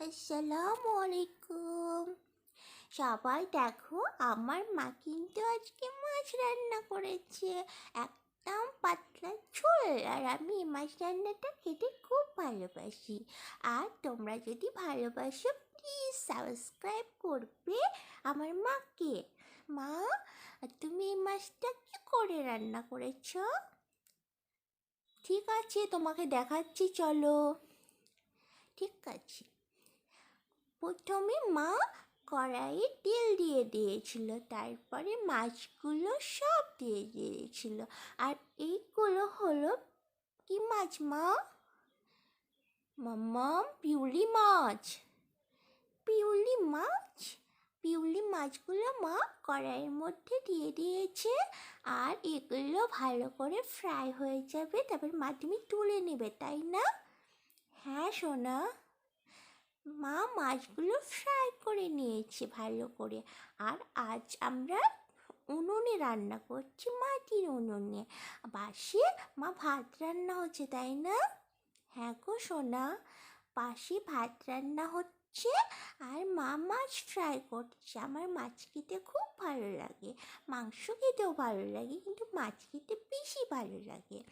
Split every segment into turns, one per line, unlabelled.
আসসালামু আলাইকুম সবাই দেখো, আমার মা কিন্তু আজকে মাছ রান্না করেছে। একদম পাতলা ঝোল। আর আমি এই মাছ রান্নাটা খেতে খুব ভালোবাসি। আর তোমরা যদি ভালোবাসো প্লিজ সাবস্ক্রাইব করবে আমার মাকে। মা, তুমি এই মাছটা কি করে রান্না করেছ? ঠিক আছে, তোমাকে দেখাচ্ছি, চলো। ঠিক আছে। প্রথমে মা কড়াইয়ে তেল দিয়ে দিয়েছিল, তারপরে মাছগুলো সব দিয়ে দিয়েছিল। আর এইগুলো হলো কি মাছ মা? মাম্মাম, পিউলি মাছ। পিউলি মাছ? পিউলি মাছগুলো মা কড়াইয়ের মধ্যে দিয়ে দিয়েছে আর এগুলো ভালো করে ফ্রাই হয়ে যাবে, তারপর মা তুমি তুলে নেবে, তাই না? হ্যাঁ সোনা। মা মাছগুলো ফ্রাই করে নিয়েছে ভালো করে। আর আজ আমরা উনুনে রান্না করছি মাটির উনুনে। পাশে মা ভাত রান্না হচ্ছে, তাই না? হ্যাঁ গো সোনা, পাশে ভাত রান্না হচ্ছে আর মা মাছ ফ্রাই করছে। আমার মাছ খেতে খুব ভালো লাগে, মাংস খেতেও ভালো লাগে, কিন্তু মাছ খেতে বেশি ভালো লাগে।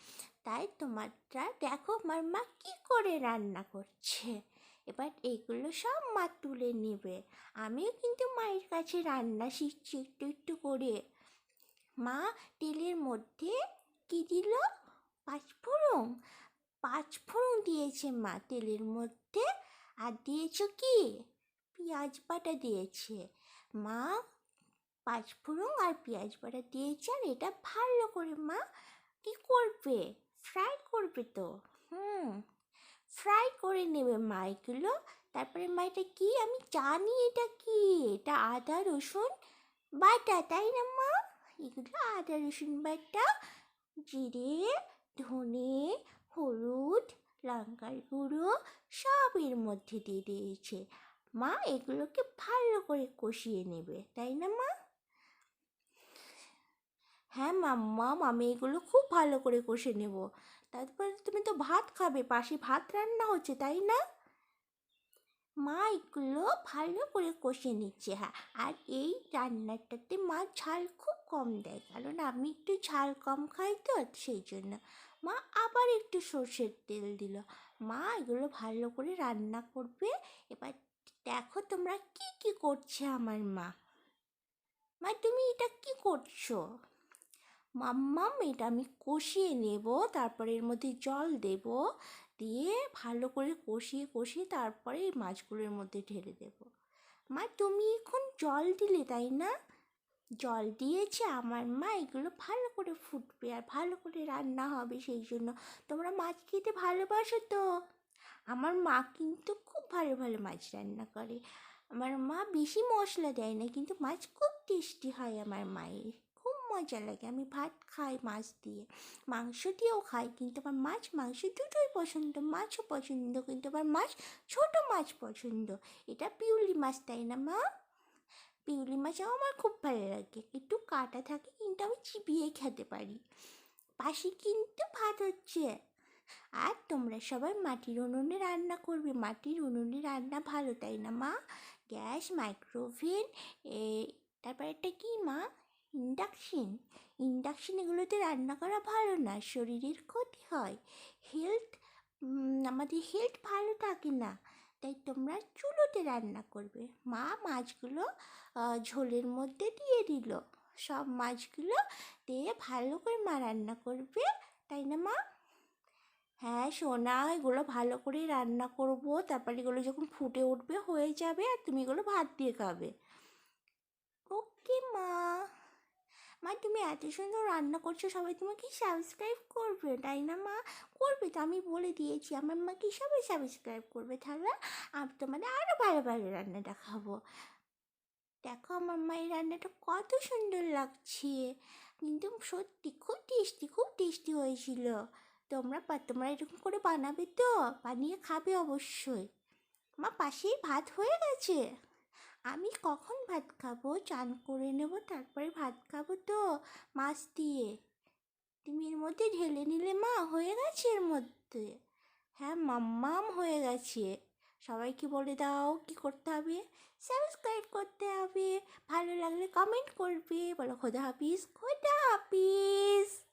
তাই তোমারটা দেখো, আমার মা কী করে রান্না করছে। এবার এগুলো সব মা তুলে নেবে। আমিও কিন্তু মায়ের কাছে রান্না শিখছি একটু একটু করে। মা তেলের মধ্যে কি দিল? পাঁচফোড়ন পাঁচফোড়ন দিয়েছে মা তেলের মধ্যে। আর দিয়েছ কি? পেঁয়াজ বাটা দিয়েছে। মা পাঁচফোড়ন আর পেঁয়াজ বাটা দিয়েছে আর এটা ভালো করে মা কি করবে? ফ্রাই করবে তো। হুম। ফ্রাই করে নেবে মা এগুলো তারপরে মা এটা কি? আমি জানি এটা কি। এটা আদা, রসুন বাটা, তাই না মা? এগুলো আদা, রসুন বাটা, জিরে, ধনে, হলুদ, লঙ্কার গুঁড়ো সব এর মধ্যে দিয়ে দিয়েছে। মা এগুলোকে ভালো করে কষিয়ে নেবে, তাই না মা? হ্যাঁ মাম্মা আমি এগুলো খুব ভালো করে কষে নেব। তারপরে তুমি তো ভাত খাবে, পাশে ভাত রান্না হচ্ছে, তাই না? মা এগুলো ভালো করে কষে নিচ্ছে হ্যাঁ। আর এই রান্নাটাতে মা ঝাল খুব কম দেয়, কারণ আমি একটু ঝাল কম খাই তো, সেই জন্য। মা আবার একটু সর্ষের তেল দিল। মা এগুলো ভালো করে রান্না করবে। এবার দেখো তোমরা কি কি করছে আমার মা। মা, তুমি এটা কি করছ? মাম্মাম, এটা আমি কষিয়ে নেব, তারপরে এর মধ্যে জল দেব, দিয়ে ভালো করে কষিয়ে কষিয়ে তারপরে এই মাছগুলোর মধ্যে ঢেলে দেব। মা, তুমি এখন জল দিলে, তাই না? জল দিয়েছে, আমার মা, এগুলো ভালো করে ফুটবে আর ভালো করে রান্না হবে সেই জন্য। তোমরা মাছ খেতে ভালোবাসো তো? আমার মা কিন্তু খুব ভালো ভালো মাছ রান্না করে। আমার মা বেশি মশলা দেয় না, কিন্তু মাছ খুব টেস্টি হয় আমার মায়ের। মজা লাগে। আমি ভাত খাই, মাছ দিয়ে। মাংস দিয়েও খাই, কিন্তু আমার মাছ, মাংস দুটোই পছন্দ। মাছও পছন্দ, কিন্তু আমার মাছ ছোট মাছ পছন্দ। এটা পিউলি মাছ, তাই না, মা? পিউলি মাছও আমার খুব ভালো লাগে। একটু কাটা থাকে, কিন্তু আমি চিবিয়ে খেতে পারি। পাশে কিন্তু ভাত হচ্ছে। আর তোমরা সবাই মাটির উনুনে রান্না করবে। মাটির উনুনে রান্না ভালো, তাই না, মা? গ্যাস, মাইক্রোওভেন, এ, তারপর একটা কি, মা? ইন্ডাকশন ইন্ডাকশন এগুলোতে রান্না করা ভালো না, শরীরের ক্ষতি হয়। হেলথ আমাদের হেলথ ভালো থাকে না, তাই তোমরা চুলোতে রান্না করবে। মা মাছগুলো ঝোলের মধ্যে দিয়ে দিল। সব মাছগুলো দিয়ে ভালো করে মা রান্না করবে, তাই না মা? হ্যাঁ সোনা, এগুলো ভালো করে রান্না করব। তারপরে এগুলো যখন ফুটে উঠবে, হয়ে যাবে, আর তুমি এগুলো ভাত দিয়ে খাবে। ওকে মা। মা, তুমি এত সুন্দর রান্না করছ, সবাই তোমাকে সাবস্ক্রাইব করবে, তাই না মা? করবে তো, আমি বলে দিয়েছি, আমার মাকে সবাই সাবস্ক্রাইব করবে? তাহলে আমি তোমাদের আরও ভালো ভালো রান্না দেখাবো। দেখো, আমার মায়ের রান্নাটা কত সুন্দর লাগছে। কিন্তু সত্যি খুব টেস্টি খুব টেস্টি হয়েছিল। তোমরা তোমরা এরকম করে বানাবে তো? বানিয়ে খাবে অবশ্যই। মা, পাশেই ভাত হয়ে গেছে। আমি কখন ভাত খাব? চান করে নেব, তারপরে ভাত খাব তো মাছ দিয়ে। তুমি এর মধ্যে ঢেলে নিলে মা? হয়ে গেছে এর মধ্যে। হ্যাঁ মাম্মাম হয়ে গেছে। সবাইকে বলে দাও কি করতে হবে। সাবস্ক্রাইব করতে হবে। ভালো লাগলে কমেন্ট করবে। বলো খোদা হাফিজ খোদা হাফিজ।